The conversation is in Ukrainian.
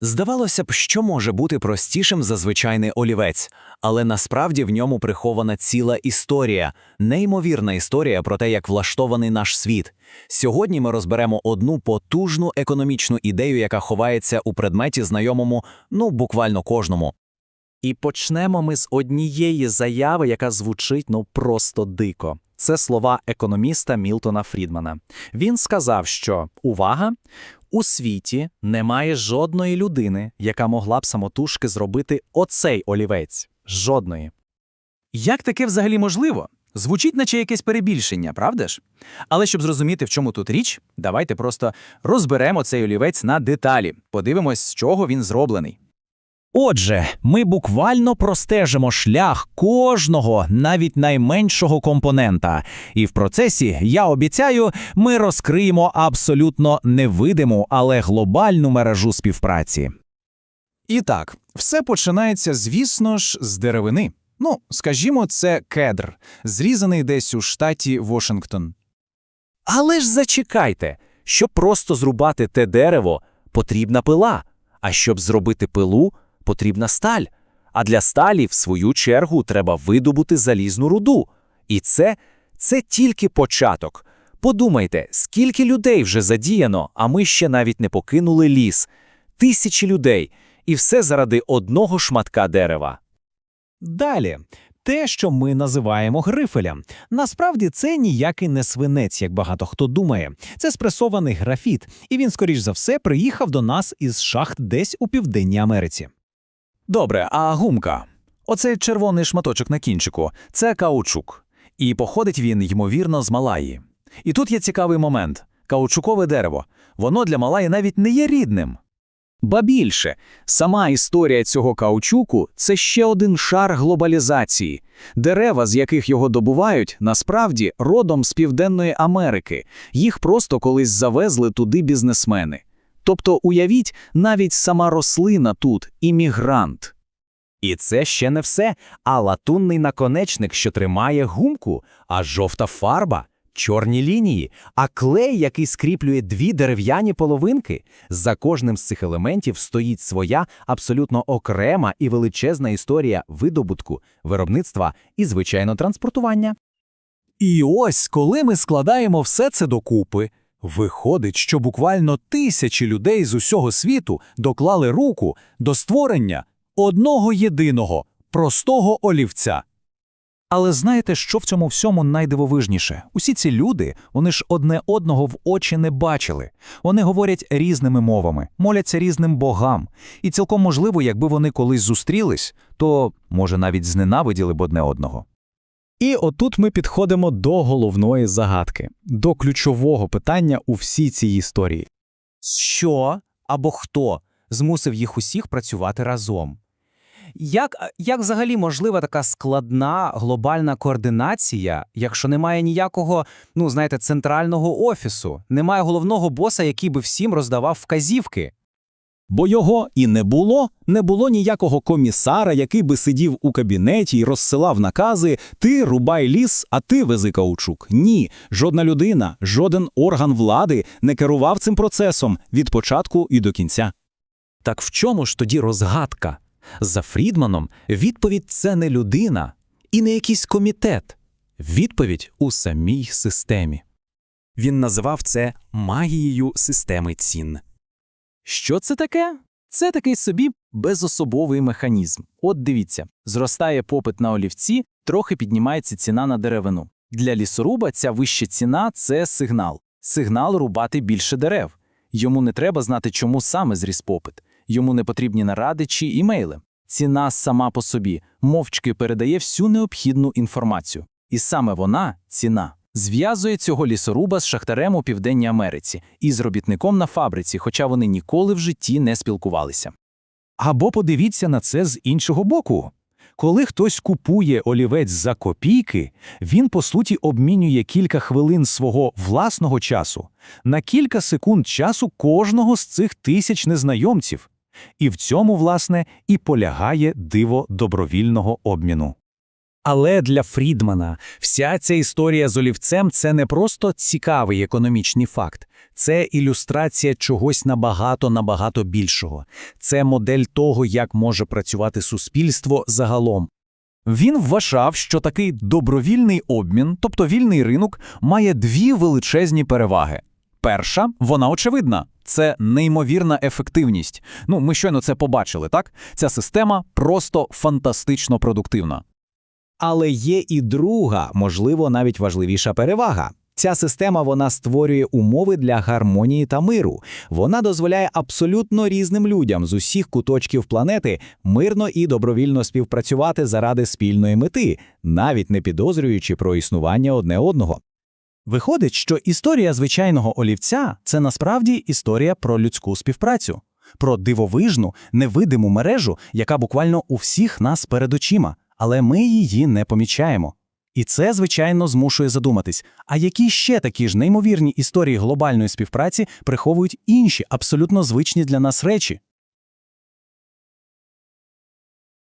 Здавалося б, що може бути простішим за звичайний олівець, але насправді в ньому прихована ціла історія, неймовірна історія про те, як влаштований наш світ. Сьогодні ми розберемо одну потужну економічну ідею, яка ховається у предметі, знайомому ну буквально кожному. І почнемо ми з однієї заяви, яка звучить ну просто дико. Це слова економіста Мілтона Фрідмана. Він сказав, що увага, у світі немає жодної людини, яка могла б самотужки зробити оцей олівець. Жодної. Як таке взагалі можливо? Звучить, наче якесь перебільшення, правда ж? Але щоб зрозуміти, в чому тут річ, давайте просто розберемо цей олівець на деталі, подивимось, з чого він зроблений. Отже, ми буквально простежимо шлях кожного, навіть найменшого компонента. І в процесі, я обіцяю, ми розкриємо абсолютно невидиму, але глобальну мережу співпраці. І так, все починається, звісно ж, з деревини. Ну, скажімо, це кедр, зрізаний десь у штаті Вашингтон. Але ж зачекайте, щоб просто зрубати те дерево, потрібна пила. А щоб зробити пилу, потрібна сталь. А для сталі, в свою чергу, треба видобути залізну руду. І це, це тільки початок. Подумайте, скільки людей вже задіяно, а ми ще навіть не покинули ліс. Тисячі людей. І все заради одного шматка дерева. Далі. Те, що ми називаємо грифелем. Насправді це ніякий не свинець, як багато хто думає. Це спресований графіт, і він, скоріш за все, приїхав до нас із шахт десь у Південній Америці. Добре, а гумка? Оцей червоний шматочок на кінчику це каучук. І походить він, ймовірно, з Малаї. І тут є цікавий момент: каучукове дерево. Воно для Малаї навіть не є рідним. Ба більше, сама історія цього каучуку – це ще один шар глобалізації. Дерева, з яких його добувають, насправді родом з Південної Америки. Їх просто колись завезли туди бізнесмени. Тобто, уявіть, навіть сама рослина тут – іммігрант. І це ще не все, а латунний наконечник, що тримає гумку, а жовта фарба, чорні лінії, а клей, який скріплює дві дерев'яні половинки. За кожним з цих елементів стоїть своя абсолютно окрема і величезна історія видобутку, виробництва і, звичайно, транспортування. І ось, коли ми складаємо все це докупи, виходить, що буквально тисячі людей з усього світу доклали руку до створення одного єдиного, простого олівця. Але знаєте, що в цьому всьому найдивовижніше? Усі ці люди, вони ж одне одного в очі не бачили. Вони говорять різними мовами, моляться різним богам. І цілком можливо, якби вони колись зустрілись, то, може, навіть зненавиділи б одне одного. І отут ми підходимо до головної загадки, до ключового питання у всій цій історії. Що або хто змусив їх усіх працювати разом? Як, як взагалі можлива така складна глобальна координація, якщо немає ніякого, ну знаєте, центрального офісу, немає головного боса, який би всім роздавав вказівки? Бо його і не було, не було ніякого комісара, який би сидів у кабінеті і розсилав накази «ти рубай ліс, а ти вези каучук». Ні, жодна людина, жоден орган влади не керував цим процесом від початку і до кінця. Так в чому ж тоді розгадка? За Фрідманом відповідь це не людина і не якийсь комітет. Відповідь у самій системі. Він називав це магією системи цін. Що це таке? Це такий собі безособовий механізм. От дивіться, зростає попит на олівці, трохи піднімається ціна на деревину. Для лісоруба ця вища ціна це сигнал. Сигнал рубати більше дерев. Йому не треба знати, чому саме зріс попит. Йому не потрібні наради чи імейли. Ціна сама по собі мовчки передає всю необхідну інформацію. І саме вона, ціна, зв'язує цього лісоруба з шахтарем у Південній Америці і з робітником на фабриці, хоча вони ніколи в житті не спілкувалися. Або подивіться на це з іншого боку. Коли хтось купує олівець за копійки, він по суті обмінює кілька хвилин свого власного часу на кілька секунд часу кожного з цих тисяч незнайомців. І в цьому, власне, і полягає диво добровільного обміну. Але для Фрідмана вся ця історія з олівцем це не просто цікавий економічний факт, це ілюстрація чогось набагато набагато більшого. Це модель того, як може працювати суспільство загалом. Він вважав, що такий добровільний обмін, тобто вільний ринок, має дві величезні переваги. Перша, вона очевидна, це неймовірна ефективність. Ну, ми щойно це побачили, так? Ця система просто фантастично продуктивна. Але є і друга, можливо, навіть важливіша перевага. Ця система вона створює умови для гармонії та миру. Вона дозволяє абсолютно різним людям з усіх куточків планети мирно і добровільно співпрацювати заради спільної мети, навіть не підозрюючи про існування одне одного. Виходить, що історія звичайного олівця це насправді історія про людську співпрацю, про дивовижну, невидиму мережу, яка буквально у всіх нас перед очима, але ми її не помічаємо. І це, звичайно, змушує задуматись, а які ще такі ж неймовірні історії глобальної співпраці приховують інші абсолютно звичні для нас речі?